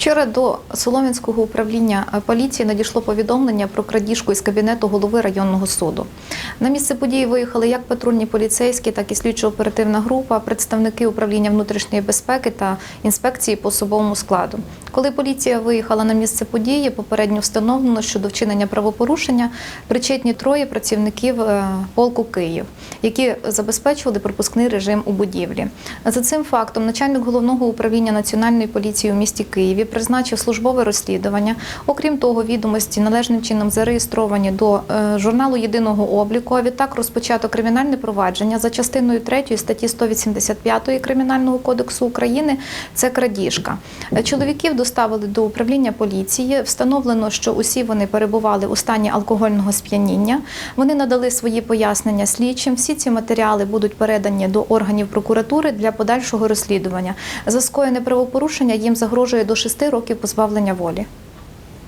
Вчора до Солом'янського управління е, поліції надійшло повідомлення про крадіжку із кабінету голови районного суду. На місце події виїхали як патрульні поліцейські, так і слідчо-оперативна група, представники управління внутрішньої безпеки та інспекції по особовому складу. Коли поліція виїхала на місце події, попередньо встановлено, що до вчинення правопорушення причетні троє працівників е, полку Київ, які забезпечували пропускний режим у будівлі. За цим фактом начальник головного управління національної поліції у місті Києві призначив службове розслідування. Окрім того, відомості належним чином зареєстровані до е, журналу єдиного обліку. А відтак розпочато кримінальне провадження за частиною 3 статті 185 Кримінального кодексу України. Це крадіжка. Е, Чоловіків доставили до управління поліції. Встановлено, що усі вони перебували у стані алкогольного сп'яніння. Вони надали свої пояснення слідчим. Всі ці матеріали будуть передані до органів прокуратури для подальшого розслідування. За скоєне правопорушення їм загрожує до 6 років позбавлення волі.